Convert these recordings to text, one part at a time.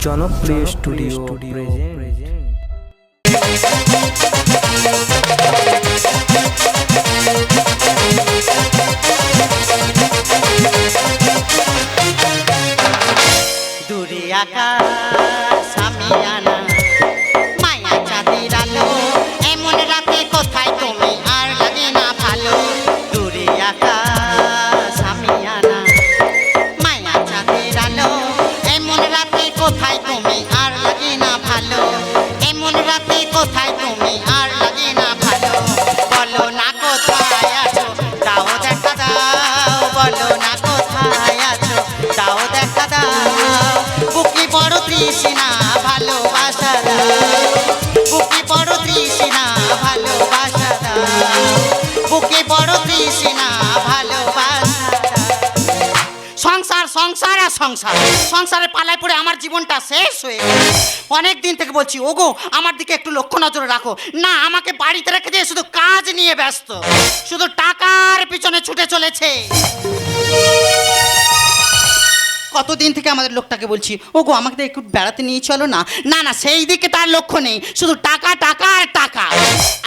জনপ্রিয় studio present দূরে আকাশ সংসার। সংসারে পালায় পড়ে আমার জীবনটা শেষ হয়ে অনেক দিন থেকে বলছি, ওগো, আমার দিকে একটু লক্ষ্য নজরে রাখো। না, আমাকে বাড়িতে রেখে দিয়ে শুধু কাজ নিয়ে ব্যস্ত। শুধু টাকার পিছনে ছুটে চলেছে। কতদিন থেকে আমাদের লোকটাকে বলছি, ওগো, আমাকে একটু বেড়াতে নিয়ে চলো না। না না, সেই দিকে তার লক্ষ্য নেই, শুধু টাকা টাকা আর টাকা।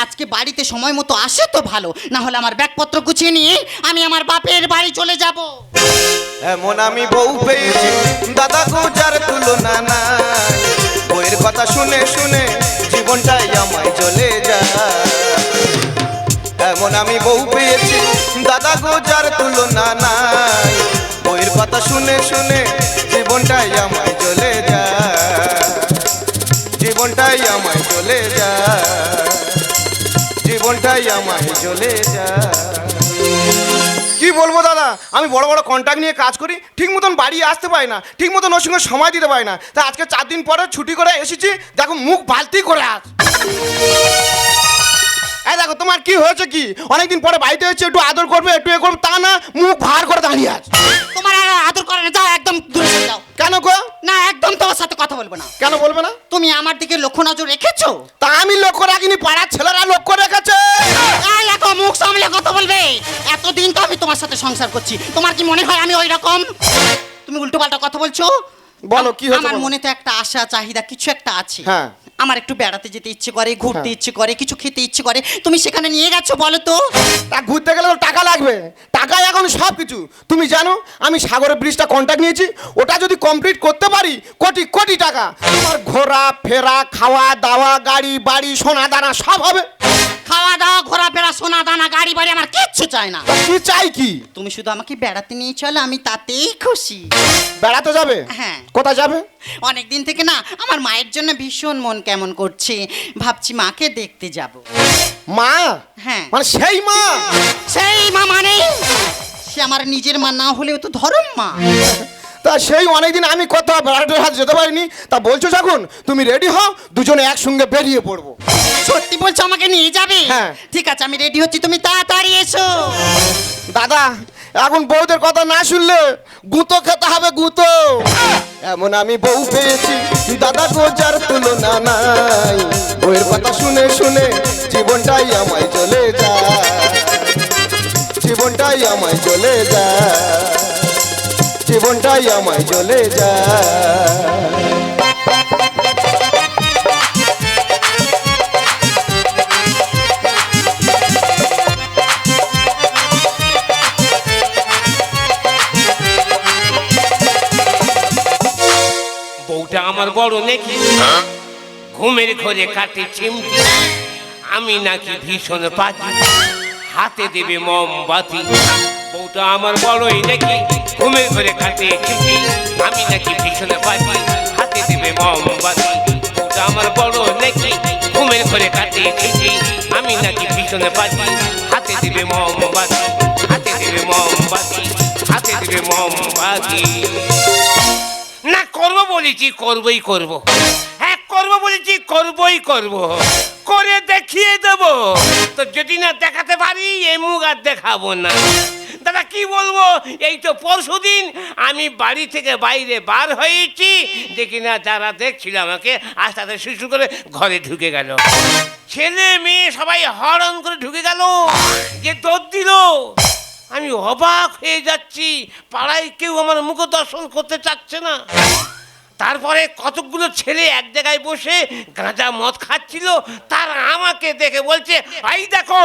আজকে বাড়িতে সময় মতো আসে তো ভালো, না হলে আমার ব্যাগপত্র গুছিয়ে নিয়ে আমি আমার বাপের বাড়ি চলে যাব। এমন আমি বউ পেয়েছি, দাদা গোজার তুলনা নাই। বইয়ের কথা শুনে শুনে জীবনটাই আমায় চলে যায়। এমন আমি বউ পেয়েছি, দাদা গোজার তুলনা নাই। বইয়ের কথা শুনে শুনে জীবনটাই আমায় চলে যায়। জীবনটাই আমায় চলে যায়। জীবনটাই আমায় চলে যায়। কি বলব দাদা? আমি বড় বড় কন্ট্রাক্ট নিয়ে কাজ করি, ঠিক মতন বাড়ি আসতে পারি না, ঠিক মতন ওর সঙ্গে সময় দিতে পারি না। তা আজকে চার দিন পরে ছুটি করে এসেছি, দেখো মুখ বালতি করে আস এই দেখো তোমার কি হয়েছে কি? অনেকদিন পরে বাড়িতে এসেছি একটু আদর করবে একটু এ করবে তা না মুখ ভার করে দাঁড়িয়ে আছ। তোমার আর আদর করে না যাও একদম দূরে সরে যাও। কেন গো? না একদম তোমার সাথে কথা বলব না। কেন বলবে না? তুমি আমার দিকে লক্ষ্য নজর রেখেছো? তা আমি লক্ষ্য রাখিনি পাড়ার ছেলেরা লক্ষ্য রেখেছে। এই এত মুখ সামলে কথা বলবে? এতদিন তো আমি তোমার সাথে সংসার করছি। তোমার কি মনে হয় আমি ওই রকম তুমি উল্টো পাল্টা কথা বলছো? বলো, কি হয়েছে আমার বলো। মনে তো একটা আশা চাহিদা কিছু একটা আছে। হ্যাঁ। আমার একটু বেড়াতে যেতে ইচ্ছে করে ঘুরতে হ্যাঁ। ইচ্ছে করে কিছু খেতে ইচ্ছে করে। তুমি সেখানে নিয়ে গেছো বলো তো? তা ঘুরতে গেলে তো টাকা লাগবে। টাকা এখন সব কিছু তুমি জানো আমি সাগরের ব্রিজটা কন্ট্রাক্ট নিয়েছি। ওটা যদি কমপ্লিট করতে পারি কোটি কোটি টাকা। তোমার ঘোরা ফেরা খাওয়া দাওয়া গাড়ি বাড়ি সোনা দানা সব হবে। খাওয়া দাওয়া ঘোরাফেরা সোনা দানা গাড়ি বাড়ি আমার কিচ্ছু চাই না। তা কি চাই কি? তুমি শুধু আমাকে বেড়াতে নিয়ে চলো আমি তাতেই খুশি। বেড়াতে যাবে? হ্যাঁ। কোথায় যাবে? অনেক দিন থেকে না আমার মায়ের জন্য ভীষণ মন কেমন করছে। ভাবছি মাকে দেখতে যাব। মা? হ্যাঁ। মানে সেই মা? সেই মা মানে সে আমার নিজের মা না হলেও তো ধরম মা। তা সেই অনেকদিন আমি কোথাও বেড়াতে হাত যেতে পারিনি। তা বলছো যখন তুমি রেডি হও দুজনে একসঙ্গে বেরিয়ে পড়ব। সত্যি বলছো আমাকে নিয়ে যাবে? হ্যাঁ। ঠিক আছে আমি রেডি হচ্ছি তুমি তাড়াতাড়ি এসো। দাদা এখন বউদের কথা না শুনলে গুঁতো খেতে হবে গুঁতো। এমন আমি বউ পেয়েছি দাদা গোজার তুলনা নাই। বউয়ের কথা শুনে শুনে জীবনটাই আমায় চলে যায়। জীবনটাই আমায় চলে যায়। জীবনটাই আমায় চলে যায়। বউটা আমার বড় নাকি? ঘুমের ঘরে কাটে চিমটি। আমি নাকি ভীষণ পাজি। হাতে দেবে মোমবাতি। বউটা আমার বড়ই নাকি? ঘুমের ঘরে কাটে চিমটি আমি নাকি ভীষণ পাজি হাতে দেবে মোমবাতি। বউটা আমার বড় নাকি ঘুমের ঘরে কাটে চিমটি আমি নাকি ভীষণ পাজি হাতে দেবে মোমবাতি, হাতে দেবে মোমবাতি, হাতে দেবে মোমবাতি। না, করব বলেছি, করবই করব। হ্যাঁ করব বলেছি, করবই করব। করে দেখিয়ে দেব। তো যদি না দেখাতে পারি, এ মুখ আর দেখাবো না। কি বলব? এই তো পরশু দিন আমি বাড়ি থেকে বাইরে বার হয়েছি। দেখি না, যারা দেখছিল আমাকে আস্তে আস্তে শিশু করে ঘরে ঢুকে গেল। ছেলে মেয়ে সবাই হরণ করে ঢুকে গেল। যে দৌড় দিল। আমি অবাক হয়ে যাচ্ছি। পাড়ায় কেউ আমার মুখ দর্শন করতে চাচ্ছে না। তারপরে কতগুলো ছেলে এক জায়গায় বসে গাঁজা মদ খাচ্ছিল। তার আমাকে দেখে বলছে আই দেখো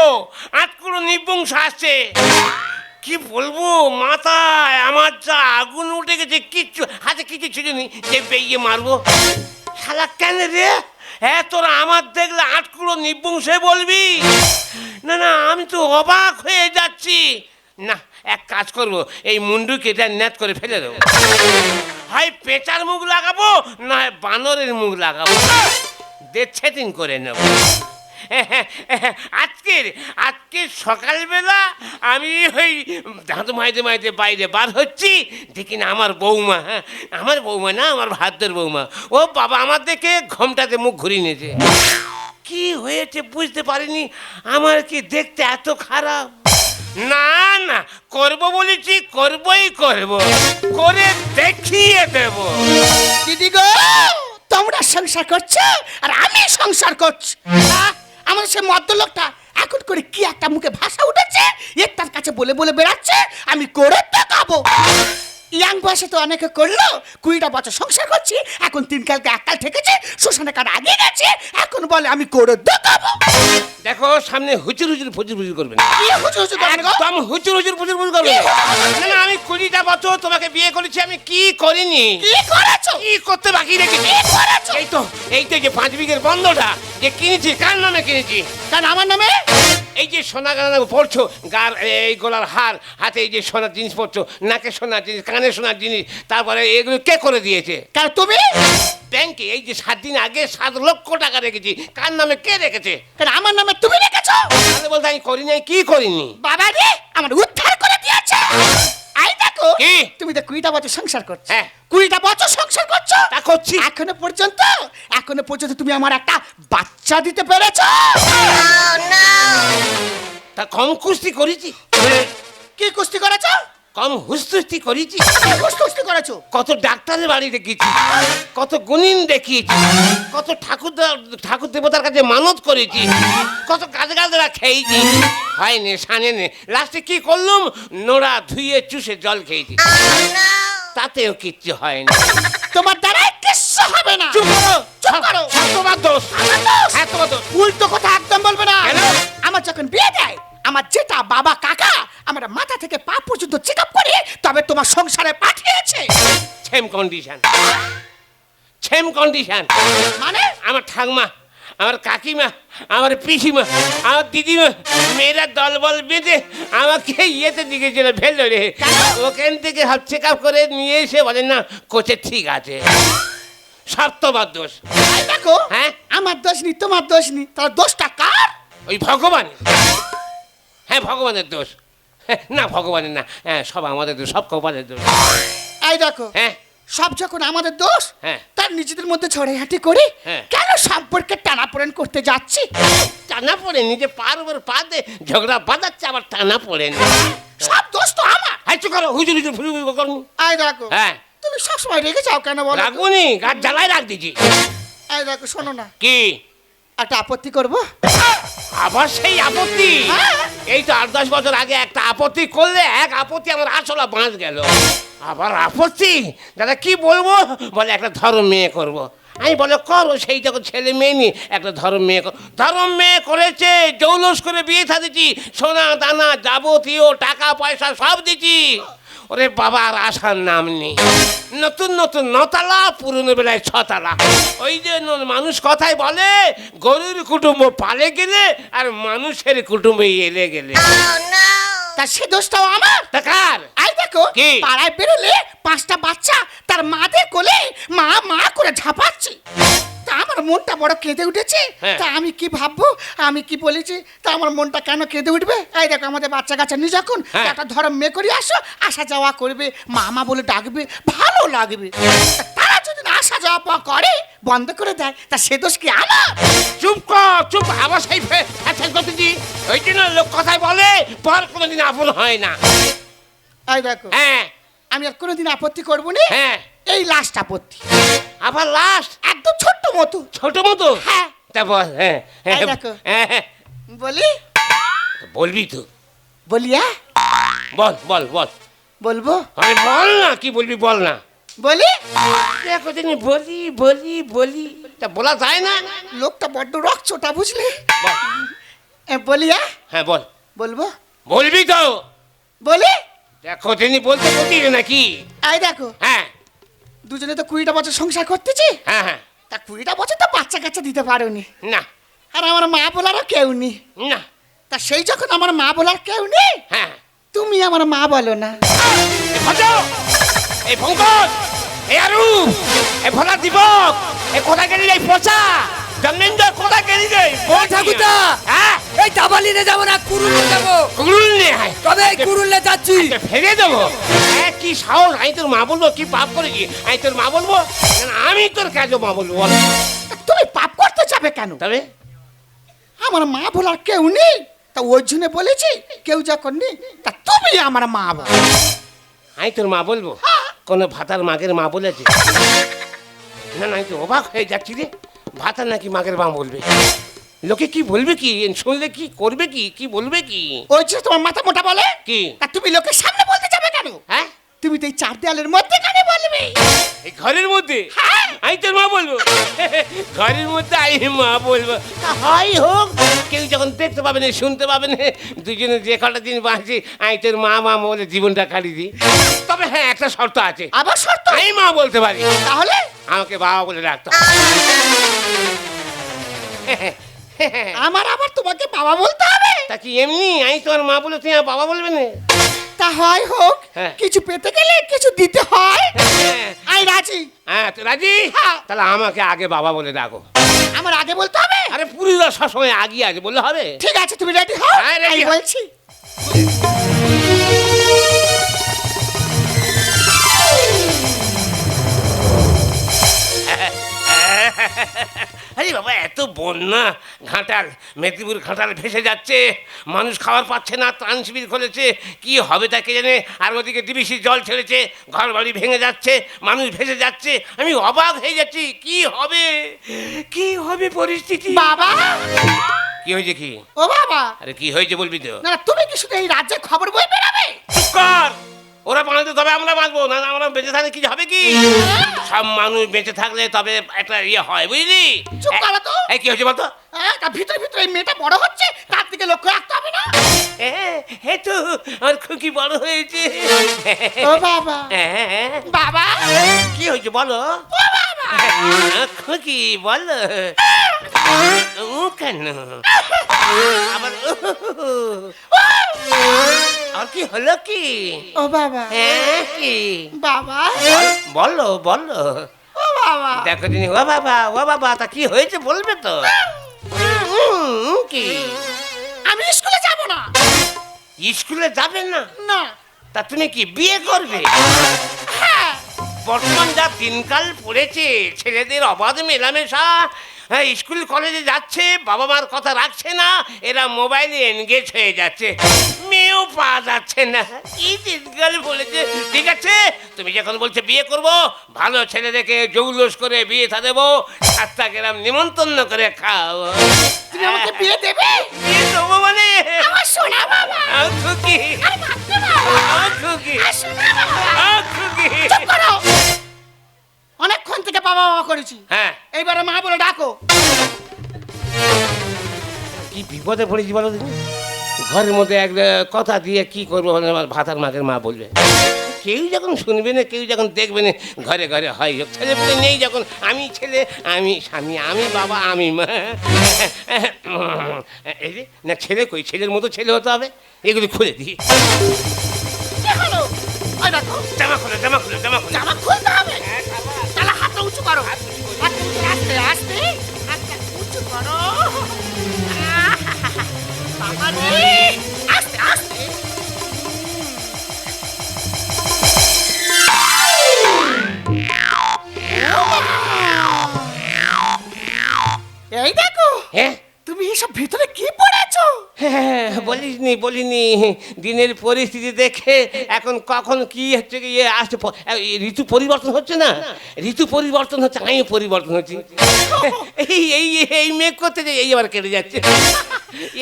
আটকুলো নিবংশ আসছে। কি বলব মাথায়? আমার যা আগুন উঠে গেছে, কিচ্ছু হাতে কিছু ছিল নি, যে বেরিয়ে মারবো। শালা কেন রে? হ্যাঁ তোরা আমার দেখলে আটকুলো নিবংশে বলবি? না না, আমি তো অবাক হয়ে যাচ্ছি। না, এক কাজ করব, এই মুন্ডু কেটে নেট করে ফেলে দেবো। হয় পেঁচার মুখ লাগাবো, না বানরের মুখ লাগাবো। দেখছে দিন করে নেব। আজকের আজকে সকালবেলা আমি ওই দাঁত মাইতে মাইতে বাইরে বার হচ্ছি দেখি না আমার বৌমা হ্যাঁ আমার বৌমা না আমার ভাদ্যের বৌমা। ও বাবা আমার দেখে ঘমটাতে মুখ ঘুরিয়ে নিয়েছে। কি হয়েছে বুঝতে পারিনি আমার কি দেখতে এত খারাপ? না না করব বলেছি করবই করব। করে দেখিয়ে দেব। দিদি গো তোমরা সংসার করছ আর আমি সংসার করছি। আমার সে মদ্যলোকটা এখন করে কি একটা মুখে ভাষা উঠেছে? এর তার কাছে বলে বলে বেড়াচ্ছে, আমি করে তো দেখাবো। ইয়াং বয়সে তো অনেকে করল কুড়িটা বছর সংসার করছি এখন তিন কালকে এককাল ঠেকেছে শ্মশানে কার আগে গেছে এখন বলে আমি করে দেখাবো। দেখো সামনে হুচুর হুচুর ফুচুর ফুচুর করবে না। কি হুজুর হুজুর করেন গো? একদম হুচুর হুচুর ফুচুর ফুচুর করবে। না। না না আমি কুড়িটা বছর তোমাকে বিয়ে করেছি আমি কি করিনি? কি করেছ? কি করতে বাকি রেখেছি? কি করেছ? এই তো এই তো যে পাঁচ বিঘের বন্ধটা যে কিনেছি কার নামে কিনেছি? কেন আমার নামে? এই যে সোনা গানা পড়ছো গার এই গলার হার হাতে এই যে সোনার জিনিস পড়ছো নাকে সোনার জিনিস কানে সোনার জিনিস তারপরে এগুলো কে করে দিয়েছে? কেন তুমি? ব্যাংকে এই যে সাত দিন আগে সাত লক্ষ টাকা রেখেছি কার নামে কে রেখেছে? কেন আমার নামে তুমি রেখেছো? তাহলে বলতে আমি করি নাই কি করিনি? বাবা রে আমার উদ্ধার করে দিয়েছে। আই দেখো কি? তুমি তো কুড়িটা বছর সংসার করছ হ্যাঁ। কুড়িটা বছর সংসার করছ তা করছি। এখনও পর্যন্ত এখনও পর্যন্ত তুমি আমার একটা বাচ্চা দিতে পেরেছ তা কম কুস্তি করেছি কি কুস্তি করেছ কম হুস্তুস্তি করেছি। কুস্তি করেছ? কত ডাক্তারের বাড়ি দেখিয়েছি কত গুণিন দেখিয়েছি কত ঠাকুর ঠাকুর দেবতার কাছে মানত করেছি কত গাছ গাছরা খেয়েছি হয়নি সানে নে লাস্টে কি করলুম? নোড়া ধুয়ে চুষে জল খেয়েছি। তাতেও কিচ্ছু হয়নি তোমার দ্বারা কিচ্ছু হবে না। চুপ করো। চুপ করো। সব তোমার দোষ? হ্যাঁ তোমার দোষ। উল্টো কথা একদম বলবে না? আমার যখন বিয়ে দেয় আমার যেটা বাবা কাকা আমার মাথা থেকে পা পর্যন্ত চেক আপ করে তবে তোমার সংসারে পাঠিয়েছে। সেম কন্ডিশন সেম কন্ডিশন মানে? আমার ঠাকমা আমার কাকিমা আমার পিসিমা আমার দিদিমা মেয়েরা দলবল বেঁধে আমাকে ইয়েতে দিকে চলে ফেলল রে ওখান থেকে হাত চেক আপ করে নিয়ে এসে বলেন না কোচে ঠিক আছে। সব তোমার দোষ দেখো হ্যাঁ? আমার দোষ নি তোমার দোষ নি তার দোষটা কার? ওই ভগবান হ্যাঁ ভগবানের দোষ। না ভগবানের না। হ্যাঁ সব আমাদের দোষ সব কপালের দোষ। এই দেখো হ্যাঁ। সব যখন আমাদের দোষ হ্যাঁ। তার নিজেদের মধ্যে ছড়াহাটি করে হ্যাঁ। কেন সম্পর্কে টানাপোড়েন করতে যাচ্ছি? টানা পড়ে নিজে পার উপর পা দে ঝগড়া বাঁধাচ্ছে আবার টানা পড়ে সব দোষ তো আমার। হ্যাঁ চুপ করো হুজুর হুজুর ফুলু ফুলু করুন এই দেখো হ্যাঁ। তুমি সবসময় রেগে যাও কেন বলো? তো? রাখুনি গাছ জ্বালায় রাখ দিছি এই দেখো শোনো না। কি? একটা আপত্তি করব? আবার সেই আপত্তি? হ্যাঁ। এই তো আট দশ বছর আগে একটা আপত্তি করলে এক আপত্তি আমার আসলা বাঁচ গেল। আবার আপত্তি? দাদা কি বলব? বলে একটা ধর্ম মেয়ে করব। আমি বলে করো সেই যখন ছেলে মেয়ে নি একটা ধর্ম মেয়ে ধর্ম মেয়ে করেছে জৌলস করে বিয়ে থাকছি সোনা দানা যাবতীয় টাকা পয়সা সব দিচ্ছি। ওরে বাবা আর আসার নাম নেই। নতুন নতুন নতালা পুরনো বেলায় ছতালা। ওই যে মানুষ কথাই বলে গরুর কুটুম্ব পালে গেলে আর মানুষের কুটুম্ব এলে গেলে। তা সে দোষটাও আমার? তা কার? এই দেখো কি? পাড়ায় বেরোলে পাঁচটা বাচ্চা তার মাদের কোলে মা মা করে ঝাপাচ্ছে। তা আমার মনটা বড় কেঁদে উঠেছে। হ্যাঁ। তা আমি কি ভাববো? আমি কি বলেছি? তা আমার মনটা কেন কেঁদে উঠবে? এই দেখো আমাদের বাচ্চা কাচ্চা নিয়ে যখন হ্যাঁ। একটা ধরম মেয়ে করে আসো আসা যাওয়া করবে। মামা বলে ডাকবে ভালো লাগবে। তা তারা যদি না আসা যাওয়া পাওয়া করে বন্ধ করে দেয় তা সে দোষ কি আমার? চুপ কর চুপ। আবার সেই ফ্যাশন করতেছি ওই জন্য লোক কথাই বলে পর কোনোদিন আপন হয় না। এই দেখো হ্যাঁ। আমি আর কোনোদিন আপত্তি করব না। হ্যাঁ। এই লাস্ট আপত্তি। আবার লাস্ট একদম ছোট্ট মতো। ছোট মতো? হ্যাঁ। তা বল হ্যাঁ হ্যাঁ। এই দেখো। হ্যাঁ, হ্যাঁ। বলি? বলবি তো। বলি হ্যাঁ? বল বল বল। বলব? আরে বল না কি বলবি বল না। বলি? দেখো তিনি বলি বলি বলি। তা বলা যায় না। লোকটা বড্ড রক্তটা বুঝলে? বল। এ, বলি হ্যাঁ? হ্যাঁ বল। বলব? বলবি তো। বলি? দেখো তিনি বলতে বলছিস নাকি? এই দেখো। হ্যাঁ। দুজনে তো কুড়িটা বছর সংসার করতেছি। হ্যাঁ হ্যাঁ। তা কুড়িটা বছর তো বাচ্চা কাচ্চা দিতে পারোনি। না। আর আমার মা বলারও কেউ নেই। না। তা সেই যখন আমার মা বলার কেউ নেই হ্যাঁ। তুমি আমার মা বলো না। এই ভঙ্কর এ আরু এ ভোলা দীপক এ কোথায় গেলি এই পচা? জন্মেন্দ্র কোথায় গেলি রে? বল ঠাকুরদা! হ্যাঁ? এই দাবালিনে যাব না কুরুলে যাব। কুরুল নিয়ে আয় তবে এই কুরুলে যাচ্ছি। তোকে ফেলে দেবো। হ্যাঁ কি সাহস? আমি তোর মা বলব কি পাপ করেছি আমি তোর মা বলব? আমি তোর কাজও মা বলব বল। তুমি পাপ করতে যাবে কেন? তবে? আমার মা বলার কেউ নেই। তা ওই জন্য বলেছি কেউ যখন করনি তা তুমি আমার মা বল। আমি তোর মা বলব? কোনো ভাতার মাগের মা বলেছে? না না আমি তো অবাক হয়ে যাচ্ছি রে। ভাতার নাকি মাগের মা বলবে? লোকে কি বলবে কি? শুনলে কি করবে কি? কি বলবে কি? ওই যে তোমার মাথা মোটা বলে? কি? আর তুমি লোকের সামনে বলতে যাবে কেন? হ্যাঁ? তুমি তো এই চার দেয়ালের মধ্যে বলবে? এই ঘরের মধ্যে? হ্যাঁ। আমি তোর মা বলব। ঘরের মধ্যে আমি মা বলব। হয় হোক কেউ যখন দেখতে পাবে না শুনতে পাবে না দুজনে যে কটা দিন বাঁচি আমি তোর মা মা বলে জীবনটা কাটিয়ে দিই। তবে হ্যাঁ একটা শর্ত আছে। আবার শর্ত? আমি মা বলতে পারি। তাহলে? আমাকে বাবা বলে রাখতো আমার আবার তোমাকে বাবা বলতে হবে? তা কি এমনি? আমি তোমার মা বলে তুই আমার বাবা বলবে না? তা হয় হোক হ্যাঁ। কিছু পেতে গেলে কিছু দিতে হয় হ্যাঁ। আই রাজি হ্যাঁ তো রাজি হ্যাঁ। তাহলে আমাকে আগে বাবা বলে ডাকো আমার আগে বলতে হবে আরে পুরীরা সবসময় আগিয়ে আছে বললে হবে ঠিক আছে তুমি রেডি হও হ্যাঁ, ready আমি হও। বলছি আরে বাবা এত বন্যা ঘাটাল মেদিনীপুর ঘাটাল ভেসে যাচ্ছে মানুষ খাবার পাচ্ছে না ত্রাণ শিবির খুলেছে কি হবে তাকে জানে? আর ওদিকে ডিবিসি জল ছেড়েছে ঘর বাড়ি ভেঙে যাচ্ছে মানুষ ভেসে যাচ্ছে আমি অবাক হয়ে যাচ্ছি কি হবে? কি হবে পরিস্থিতি? বাবা! কি হয়েছে কি? ও বাবা! আরে কি হয়েছে বলবি তো? না তুমি কি শুধু এই রাজ্যের খবর বই বেরাবে চুপ কর! ওরা বানাতে তবে আমরা বাঁচবো না আমরা বেঁচে থাকলে কি হবে কি? সব মানুষ বেঁচে থাকলে তবে একটা ইয়ে হয় বুঝলি? চুপ করো তো। এই কি হয়েছে বলতো? ভিতরে ভিতরে মেয়েটা বড় হচ্ছে তার দিকে লক্ষ্য রাখতে হবে না। হে তো আমার খুকি বড় হয়েছে। ও বাবা। বাবা। কি হয়েছে বলো? ও বাবা। খুকি বলো। ও কেন? আবার ও, আর কি হলো কি? ও বাবা। হ্যাঁ কি? বাবা। বলো বলো ও বাবা। দেখো দিনি ও বাবা ও বাবা তা কি হয়েছে বলবে তো? কি? আমি স্কুলে যাব না। স্কুলে যাবে না? না। তা তুমি কি বিয়ে করবে? হ্যাঁ। বর্তমান যা দিনকাল পড়েছে ছেলেদের অবাধ মেলামেশা হ্যাঁ স্কুল কলেজে যাচ্ছে বাবা মার কথা রাখছে না এরা মোবাইলে এনগেজ হয়ে যাচ্ছে। মেয়েও পাওয়া যাচ্ছে না। কি দিনকাল পড়েছে ঠিক আছে তুমি যখন বলছো বিয়ে করব ভালো ছেলে দেখে জৌলস করে বিয়ে থা দেবো সাতটা গ্রাম নিমন্ত্রণ করে খাও তুমি আমাকে বিয়ে দেবে? বিয়ে দেবো মানে? আমার সোনা বাবা। খুকি। খুকি। খুকি। বাবা করেছি। হ্যাঁ। এইবারে মা বলে ডাকো। কি বিপদে পড়েছি বলো দিন ঘরের মধ্যে এক কথা দিয়ে কি করব আমার ভাতার মাকে মা বলবে। কেউ যখন শুনবে না কেউ যখন দেখবে না ঘরে ঘরে হয় হোক ছেলে পেলে নেই যখন আমি ছেলে আমি স্বামী আমি বাবা আমি মা। এই যে না ছেলে কই? ছেলের মতো ছেলে হতে হবে? এগুলি খুলে দিই। জামা খুলে জামা খুলে জামা খুলে। জামা খুলতে করো। হাত আস্তে আস্তে। উঁচু করো। বাবা রে। আস্তে আস্তে। এই দেখো হ্যাঁ? তুমি এসব ভিতরে কি পড়েছো? হ্যাঁ বলিসনি, বলিনি। দিনের পরিস্থিতি দেখে এখন কখন কি হচ্ছে ইয়ে আসছে ঋতু পরিবর্তন হচ্ছে না? ঋতু পরিবর্তন হচ্ছে, আমি পরিবর্তন হচ্ছে। এই এই এই মেঘ করতে যে এই আবার কেটে যাচ্ছে।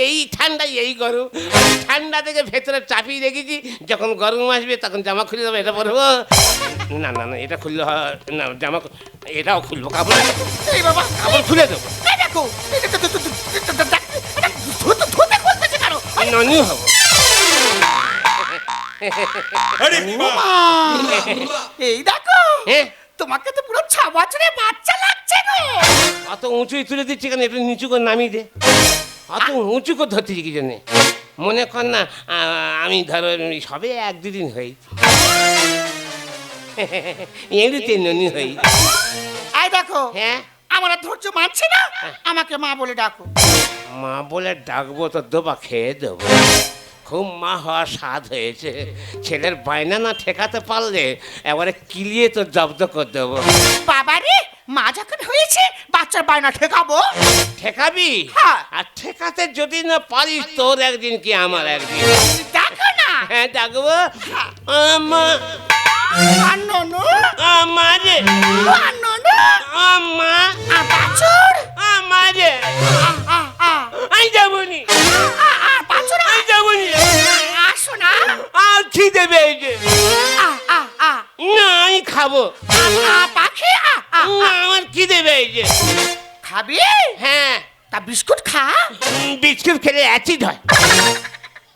এই ঠান্ডা, এই গরম। ঠান্ডা থেকে ভেতরে চাপিয়ে রেখেছি, যখন গরম আসবে তখন জামা খুলে দেবো, এটা পরবো। না না না, এটা খুললে হয়, না, জামা এটাও খুলবো, কাপড়। এই বাবা, কাপড় খুলে দেবো এই দেখো এই দেখো, দেখো, দেখো, দেখো, দেখো, দেখো, এটা ধুতে ধুতে খুলতেছে কেন ননি হব। এই দেখো হ্যাঁ? তোমাকে তো পুরো ছ বছরের বাচ্চা লাগছে গো। অত উঁচুই তুলে দিচ্ছি কেন? একটু নিচু করে নামিয়ে দে। অত উঁচু করে ধরতেছি কি জন্যে? মনে কর না আমি ধরো সবে এক দুদিন হই। এমনিতে ননি হই। এই দেখো হ্যাঁ? আমার আর ধৈর্য মানছে না। আমাকে মা বলে ডাকো। মা বলে ডাকবো তো দোবা খেয়ে দেবো। খুব মা হওয়ার স্বাদ হয়েছে। ছেলের বায়না না ঠেকাতে পারলে এবারে কিলিয়ে তো জব্দ করে দেবো। বাবারে মা যখন হয়েছে বাচ্চার বায়না ঠেকাবো? ঠেকাবি? হ্যাঁ। আর ঠেকাতে যদি না পারিস তোর একদিন কি আমার একদিন? দেখো না। হ্যাঁ ডাকবো। আমা আর ননু। আমারে আর ননু। আমা আর বাছুর। আমারে আ, আ, আ, আমি যাবনি। আমি যাবনি। আসো না আর খিদে পেয়েছে আ, আ, না আমি খাব। আ, পাখি আ, আমার খিদে পেয়েছে খাবি? হ্যাঁ। তা বিস্কুট খা। বিস্কুট খেলে অ্যাসিড হয়।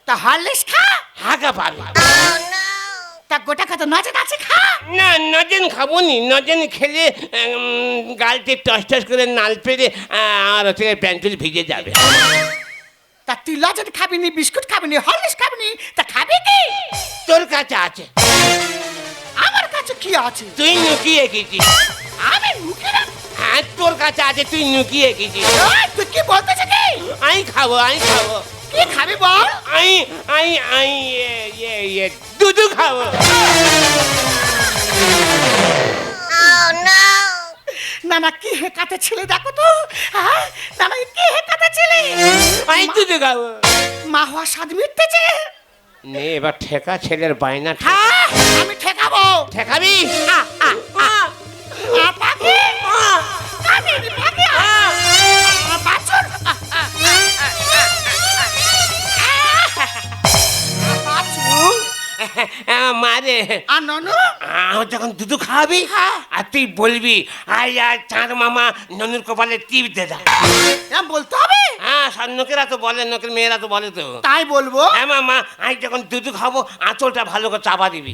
তা হরলিক্স খা। হাগা পাবে তা গোটা কত নজন আছে খা। না নজন খাব নি নজন খেলে গালটি গালতে টস টস করে নাল পেরে আর হচ্ছে প্যান্টুল ভিজে যাবে। তা তুই লজেন খাবি নি বিস্কুট খাবি নি হরলিক্স খাবি নি তা খাবি কি? তোর কাছে আছে। আমার কাছে কি আছে? তুই নুকিয়ে গেছিস। আমি মুখে হ্যাঁ তোর কাছে আছে তুই নুকিয়ে গেছিস। তুই কি বলতেছে কি? আমি খাব আমি খাব। কি খাবি বল? আমি আমি আমি ইয়ে দুধু খাব। না না কি হেকাতে ছেলে দেখো তো? হ্যাঁ না না কি হেকাতে ছেলে? আমি দুধু খাব। মা হওয়া স্বাদ মিটতেছে? নে এবার ঠেকা ছেলের বায়না ঠেকা। হ্যাঁ আমি ঠেকাবো। ঠেকাবি? আ, আর ননু যখন দুধু খাওয়াবি হ্যাঁ। আর তুই বলবি আয় আর চাঁদ মামা ননুর কপালে টিপ দে দা এরম বলতে হবে? হ্যাঁ সব নোকেরা তো বলে নোকের মেয়েরা তো বলে তো। তাই বলব? হ্যাঁ মামা আমি যখন দুধু খাব আঁচলটা ভালো করে চাপা দিবি।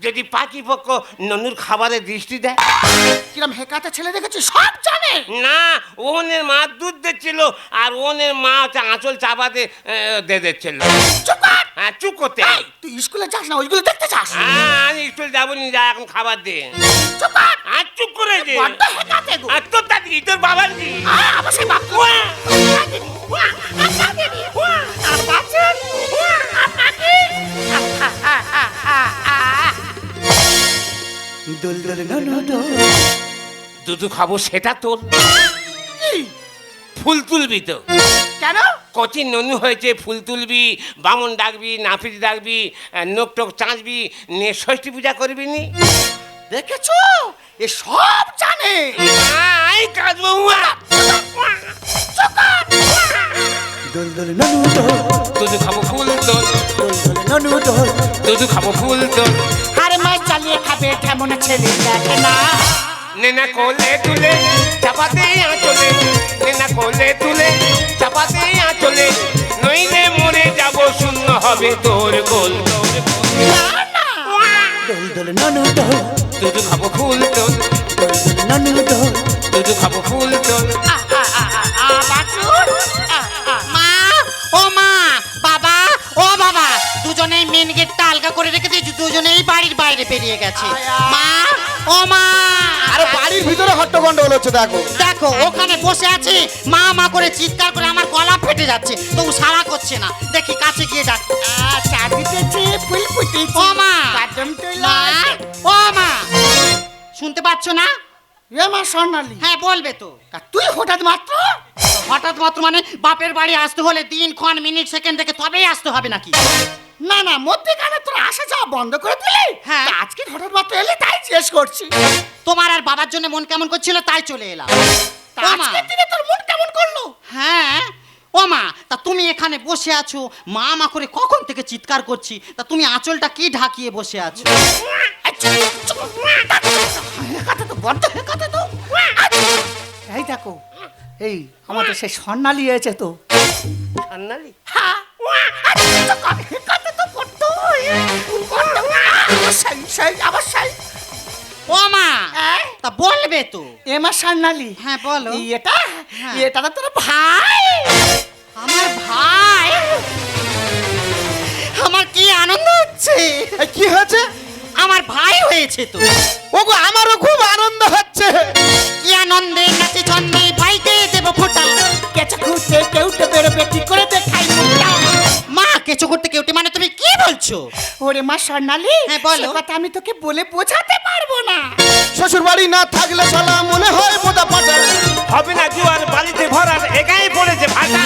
যদি পাখি পক্ষ ননুর খাবারে দৃষ্টি দেয়? কিরম হেকাতে ছেলে দেখেছি? সব জানে। না ওনের মা দুধ দিচ্ছিল আর ওনের মা হচ্ছে আঁচল চাপাতে আহ, দে দিচ্ছিল। চুপ কর হ্যাঁ চুপ করতে এই, তুই স্কুলে যাস না ওইগুলো দেখতে চাস? হ্যাঁ আমি স্কুল যাব নি যা এখন খাবার দে। চুপ কর আর চুপ করে দে। বড্ড হেকাতে গো। আর তোর দাদি তোর বাবার কি? আ, সেই বাপ ওয়া! ওয়া, আর ওয়া, দুধু খাব সেটা তোর। ফুল তুলবি তো। কেন? কচি ননু হয়েছে ফুল তুলবি বামন ডাকবি নাপিত ডাকবি নোক টোক চাঁচবি নে ষষ্ঠী পূজা করবি নি। দেখেছ? এ সব জানে। আই কাঁদবো উয়া! দুধু খাব ফুল তোল দুধু খাব ফুল তোল চালিয়ে খাবে কেমন ছেলে দেখে না। নেনা কোলে তুলে চাপাতে আঁচলে নেনা কোলে তুলে চাপাতে আঁচলে নইলে মরে যাব শূন্য হবে তোর গোল। দোল গোল। না না দুধু খাব ফুল তোল দুধু খাব বেরিয়ে গেছে। মা ও মা। আরে বাড়ির ভিতরে হট্টগন্ডগোল হচ্ছে দেখো। দেখো ওখানে বসে আছি। মা মা করে চিৎকার করে আমার গলা ফেটে যাচ্ছে। তো সারা করছে না। দেখি কাছে গিয়ে ডাক। আ, চা ফুল ফুটেছি। ও মা। ও মা। শুনতে পাচ্ছ না? এ মা স্বর্ণালী। হ্যাঁ বলবে তো। তা তুই হঠাৎ মাত্র? হঠাৎ মাত্র মানে বাপের বাড়ি আসতে হলে দিন ক্ষণ মিনিট সেকেন্ড থেকে তবেই আসতে হবে নাকি? না না মধ্যেখানে তোর আসা যাওয়া বন্ধ করে দিলি? হ্যাঁ। আজকে হঠাৎ মাত্র এলি তাই জিজ্ঞেস করছি। তোমার আর বাবার জন্য মন কেমন করছিল তাই চলে এলাম। তা মা আজকের দিনে তোর মন কেমন করল? হ্যাঁ। ও মা তা তুমি এখানে বসে আছো মা মা করে কখন থেকে চিৎকার করছি তা তুমি আঁচলটা কি ঢাকিয়ে বসে আছো? তো বড্ড তো এই দেখো এই আমাদের সেই স্বর্ণালী হয়েছে তো। সান্নালি? হ্যাঁ সেই, ও মা হ্যাঁ? তা বলবে তো। এমা স্বর্ণালী হ্যাঁ, বলো। এটা হ্যাঁ। এটা তো তোর ভাই। আমার ভাই? আমার কি আনন্দ হচ্ছে? কি হয়েছে? আমার ভাই হয়েছে তো। ওগো আমারও খুব আনন্দ হচ্ছে। কি আনন্দে নাচে ছন্দে ভাইকে দেব ফোটা কেঁচা খুঁজতে কেউ তো বেরোবে কি করে দেখাই মুখটা কেঁচো করতে কেউটি মানে তুমি কি বলছো? ওরে মা স্বর্ণালী হ্যাঁ, বলো। সে কথা আমি তোকে বলে বোঝাতে পারব না। শ্বশুর বাড়ি না থাকলে শালা মনে হয় বোধা পাটা হবে না জুয়ার বালিতে ভরার একাই পড়েছে ভাটা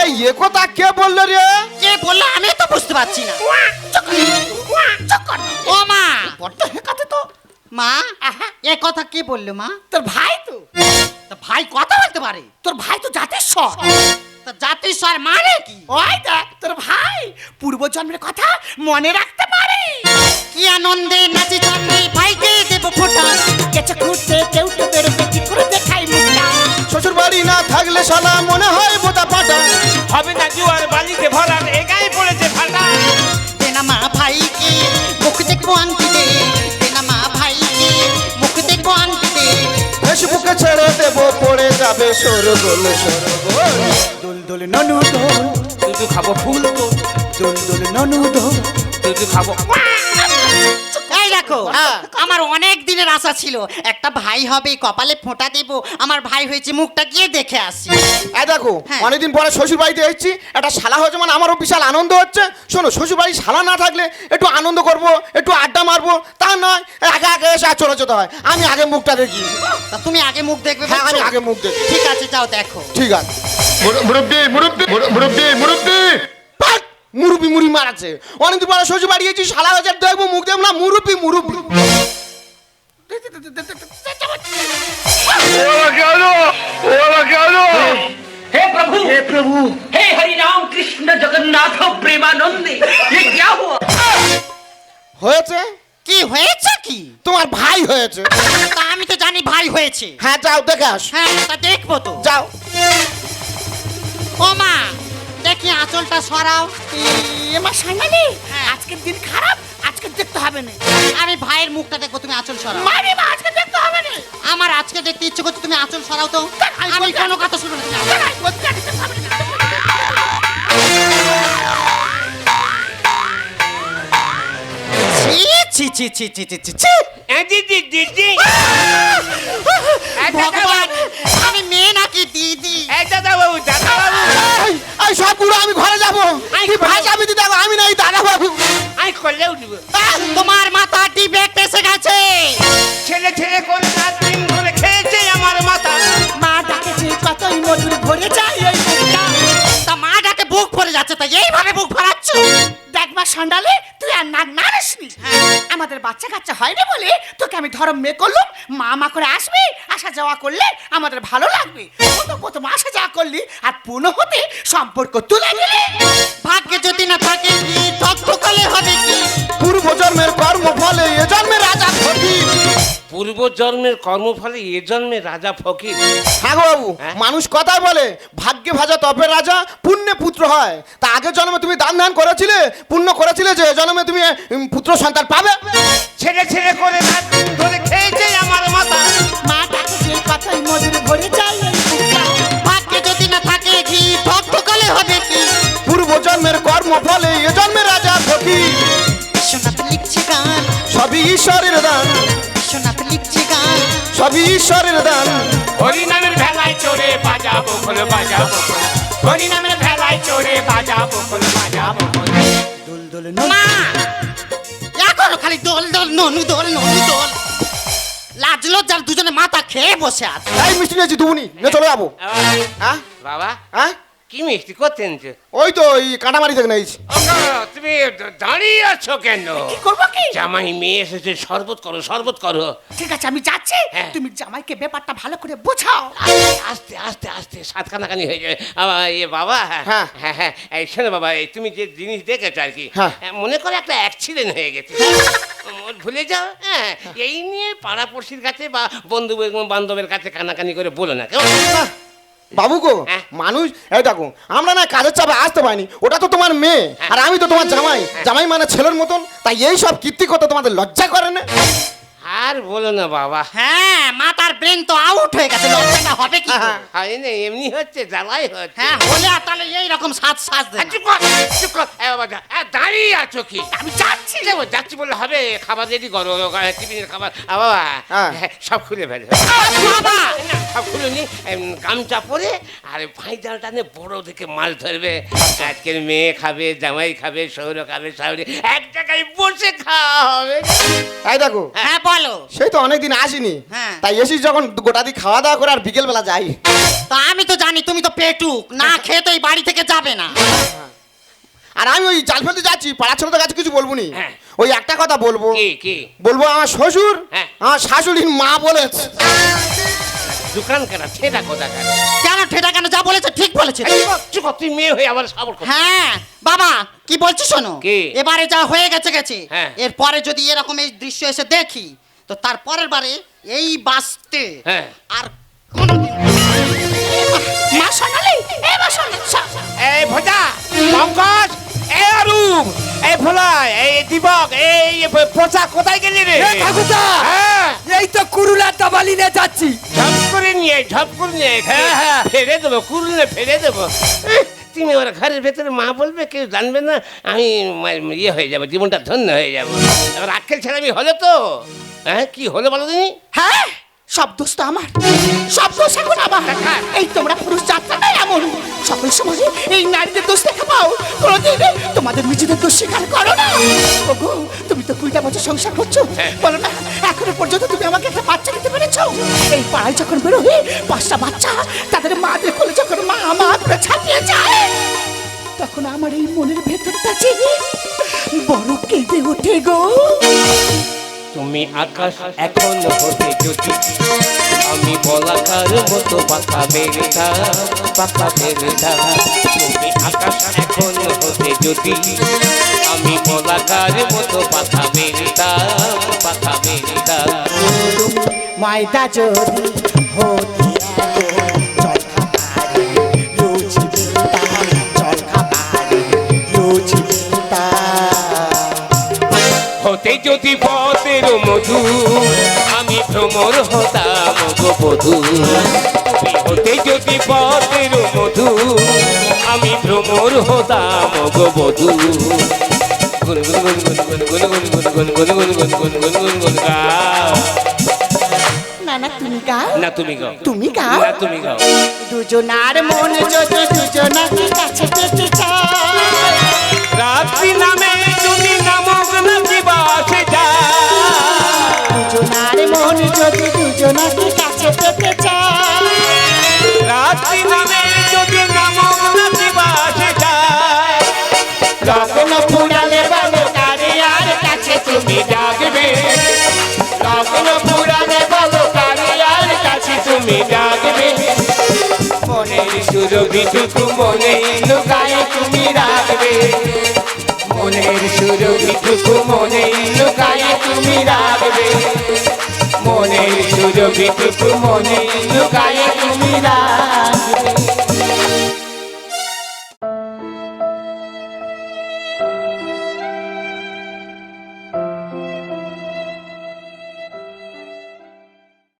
এই এ কথা কে বলল রে? কে বলল আমি তো বুঝতে পারছি না। ও মা। বড্ড কথা তো। মা এ কথা কে বলল মা? তোর ভাই তো। তা ভাই কথা বলতে পারে। তোর ভাই তা জাতির স্বর মানে কি? ওই দেখ তোর ভাই পূর্ব জন্মের কথা মনে রাখতে পারে। কি আনন্দে নাচে ছন্দে ভাইকে দেব ফোটা। কেঁচা খুঁজতে কেউ তো বেরোবে কি করে দেখাই মুখটা? শ্বশুর বাড়ি না থাকলে শালা মনে হয় বোধা পাটা। হবে না জুয়ার বালিতে ভরার একাই পড়েছে ভাটা দেনা মা ভাইকে মুখ দেখব আংটিতে ফেসবুকে ছেড়ে দেব পড়ে যাবে সরগোল সরগোল। দোল দোল ননু দোল তুই খাব ফুল তো। দোল দোল ননু দোল তুই খাব। এই দেখো আমার অনেক দিনের আশা ছিল একটা ভাই হবে কপালে ফোঁটা দেব আমার ভাই হয়েছে মুখটা গিয়ে দেখে আসি। এই দেখো হ্যাঁ। অনেকদিন পরে শ্বশুর বাড়িতে এসেছি একটা শালা হয়েছে মানে আমারও বিশাল আনন্দ হচ্ছে। শোনো শ্বশুর বাড়ি শালা না থাকলে একটু আনন্দ করব একটু আড্ডা মারবো তা নয় আগে আগে এসে আর চলে যেতে হয়। আমি আগে মুখটা দেখি। তুমি আগে মুখ দেখবে হ্যাঁ আমি আগে মুখ দেখি। ঠিক আছে যাও দেখো। ঠিক আছে। মুরব্বী মুরব্বী মুরব্বী মুরব্বী। পাক! মুরুবি মুড়ি মারাচ্ছে অনেকদিন পরে শ্বশুর বাড়ি গেছি শালা হয়েছে দেখবো মুখ দেখবো না মুরুবি মুরুবি ওরা কেন ওরা কেন हे प्रभु हे प्रभु हे हरि राम कृष्ण जगन्नाथ प्रेमानंदी ये क्या हुआ হয়েছে কি হয়েছে কি তোমার ভাই হয়েছে তা আমি তো জানি ভাই হয়েছে হ্যাঁ যাও দেখে আস হ্যাঁ তা দেখবো তো যাও ও মা দেখি আঁচলটা সরাও? এমা স্বর্ণালী হ্যাঁ। আজকের দিন খারাপ আজকে দেখতে হবে না। আমি ভাইয়ের মুখটা দেখো তুমি আঁচল সরাও। মারি মা আজকে দেখতে হবে না। আমার আজকে দেখতে ইচ্ছে করছে তুমি আঁচল সরাও তো। আমি কোনো কথা শুনব না। ছি ছি ছি ছি ছি ছি ছি এ দি দি দি দি ভগবান আমি মেয়ে নাকি দিদি? এই দাদা বাবু দাদা বাবু। এই, সবগুলো সব পুরো আমি ঘরে যাব। আই, কি ভাই যাবি তুই দেখো আমি নাই দাদা বাবু। আমি করলে উঠবো। তোমার মাথা টিপে এসে গেছে। ছেলে ছেলে করে রাত দিন ধরে খেয়েছে আমার মাথা। মা ডাকেছে কতই মধুর ভরে যায়। তা মা ডাকে বুক ভরে যাচ্ছে তাই এইভাবে বুক ভরাচ্ছ? মা সন্ডালে তুই আর নাক নাড়িসনি আমাদের বাচ্চা কাচ্চা হয়নি বলে তোকে আমি ধরম মেয়ে করলুম মা মা করে আসবি আসা যাওয়া করলে আমাদের ভালো লাগবে। প্রথম প্রথম আসা যাওয়া করলি আর পুনঃ হতে সম্পর্ক তুলে দিলে ভাগ্যে যদি না থাকে কি ঠকঠকালে হবে কি? পূর্ব জন্মের কর্ম ফলে এ জন্মে রাজা ফকির পূর্ব জন্মের কর্মফলে এ জন্মে রাজা ফকির। হ্যাঁ গো বাবু হ্যাঁ? মানুষ কথা বলে ভাগ্যে ভাজা তপের রাজা পুণ্যে পুত্র হয়। তা আগের জন্মে তুমি দান ধান করেছিলে পুণ্য করেছিলে যে এ জন্মে তুমি উম, পুত্র সন্তান পাবে? ছেড়ে ছেড়ে করে রাত দিন ধরে খেয়েছে আমার মাথা। মা ডাকেছে কতই মধুর ভরে যায় এই বুকটা। ভাগ্যে যদি না থাকে ঠকঠকালে হবে কি? পূর্ব জন্মের এ জন্মে রাজা ফকির। বিশ্বনাথ লিখছে গান। সবই ঈশ্বরের দান। সবই ঈশ্বরের দান। হরি নামের ভেলায় চড়ে বাজাবো খোল বাজাবো খোল। হরি নামের ভেলায় চড়ে বাজাবো খোল বাজাবো দোল মা! এখনও খালি দোল দোল ননু দোল ননু দোল। লাজ লজ্জার দুজনে মাথা খেয়ে বসে আছে। এই মিষ্টি নিয়েছি দুবুনি। নে চলে যাব। হ্যাঁ? বাবা। হ্যাঁ? কি মিষ্টি করতেন যে? ওই তো ওই কাঁটামারি থেকে নিয়েছি তুমি দাঁড়িয়ে আছো কেন? কি করব কি? জামাই মেয়ে এসেছে শরবত করো শরবত করো। ঠিক আছে আমি যাচ্ছি। হ্যাঁ। তুমি জামাইকে ব্যাপারটা ভালো করে বোঝাও। আস্তে আস্তে আস্তে সাত কানাকানি হয়ে যাবে আবার এ বাবা হ্যাঁ। হ্যাঁ। হ্যাঁ এই শোনো বাবা এই তুমি যে জিনিস দেখেছ আর কি হ্যাঁ। হ্যাঁ, মনে করো একটা অ্যাক্সিডেন্ট হয়ে গেছে। ওর ভুলে যাও হ্যাঁ এই নিয়ে পাড়াপড়শির কাছে বা বন্ধু বান্ধবের কাছে কানাকানি করে বলো না কেমন? বাবু গো হ্যাঁ। মানুষ এই দেখো আমরা না কাজের চাপে আসতে পারিনি। ওটা তো তোমার মেয়ে আর আমি তো তোমার জামাই। জামাই মানে ছেলের মতন তাই এই সব কীর্তি করতে তোমাদের লজ্জা করে না? আর বলো না বাবা। হ্যাঁ মাথার ব্রেন তো আউট হয়ে গেছে লজ্জাটা হবে কি? হয় না এমনি হচ্ছে জ্বালাই হচ্ছে। হ্যাঁ হলে আর তাহলে এই রকম সাজ সাজ দেন চুপ কর, চুপ কর। দাঁড়িয়ে আছো কি? আমি যাচ্ছি যাব যাচ্ছি বললে হবে খাবার রেডি করো টিফিনের খাবার। আ, বাবা হ্যাঁ। হ্যাঁ, সব খুলে ফেলো। বাবা! সব খুলে নি এম, গামছা পরে আর ফাইজাল টানে বড় দেখে মাছ ধরবে। আজকের মেয়ে খাবে জামাই খাবে সৌর খাবে সাউরি এক জায়গায় বসে খাওয়া হবে। তাই দেখো হ্যাঁ। বলো। সেই তো অনেকদিন আসিনি। হ্যাঁ। তাই এসিস যখন গোটা দিয়ে খাওয়া দাওয়া করে আর বিকেল বেলা যাই। তা আমি তো জানি তুমি তো পেটুক। না খেয়ে তো এই বাড়ি থেকে যাবে না। আর আমি ওই জাল ফেলতে যাচ্ছি পাড়া ছোটদের কাছে কিছু বলব নি হ্যাঁ। ওই একটা কথা বলব কি কি বলব আমার শ্বশুর হ্যাঁ। আমার শাশুড়ির মা বলেছে দোকান কেনা ছেদা কোথা কেন কেন ঠেটা কেন যা বলেছে ঠিক বলেছে চুপ তুই মেয়ে হয়ে আবার সাবর কর হ্যাঁ বাবা কি শোনো কি? এবারে যা হয়ে গেছে গেছে হ্যাঁ। এরপরে যদি এরকম এই দৃশ্য এসে দেখি তো তার পরের বারে এই বাসতে হ্যাঁ। আর কোনোদিন মা সোনালি এ মা সোনালি এই ভোজা পঙ্কজ অরূপ এই ভোলাই এই দীপক এই পোচা কোথায় গেলি রে? ঠাকুরদা হ্যাঁ। এই তো নিয়ে যাচ্ছি। ঝপ করে নিয়ে ঝপ করে নিয়ে হ্যাঁ, হ্যাঁ। ফেলে দেবো কুরুলে ফেলে দেবো। তুমি ওর ঘরের ভেতরে মা বলবে কেউ জানবে না আমি ইয়ে হয়ে যাব জীবনটা ধন্য হয়ে যাব। এবার আক্কেল ছেলে আমি হলো তো? হ্যাঁ কি হলো বলো তুমি? হ্যাঁ? সব দোষ তো আমার। সব দোষ এখন আমার। এই তোমরা পুরুষ যাত্রাটা এমন। সকল সময় এই নারীদের দোষ দেখে পাও। কোনোদিন তোমাদের নিজেদের দোষ স্বীকার করো না। ওগো তুমি তো কুড়িটা বছর সংসার করছ। বলো না এখনও পর্যন্ত তুমি আমাকে একটা বাচ্চা দিতে পেরেছ? এই পাড়ায় যখন বেরোবে পাঁচটা বাচ্চা তাদের মাদের কোলে যখন মা মা করে ছাপিয়ে যায় তখন আমার এই মনের ভেতরটা জেগে বড় কেঁদে ওঠে গো। আমি আকাশ এখন হতে যদি আমি বলাকার মতো পাতা বেরিতা পাতা বেরিতা তুমি আকাশ এখন হতে যদি আমি বলাকার মতো পাতা বেরিতা পাতা বেরিতা মাইদা যদি হতি হতে যদি পথ পথের মধু আমি ভ্রমর হতাম বধু হতে যদি পথের মধু আমি ভ্রমর হতাম বধু গুন গুন গুন গুন গুন গুন গুন গুন গুন গুন গুন গুন গুন গুন না তুমি গাও না তুমি গাও তুমি গাও না তুমি গাও দুজনার মন যদি দুজনাকে কাছে মনের সুরভিটুকু মনে লুকায় তুমি রাখবে। মনের সুরভিটুকু মনে লুকায় তুমি রাখবে। মনের সুরভিটুকু মনে লুকায় তুমি রাখবে।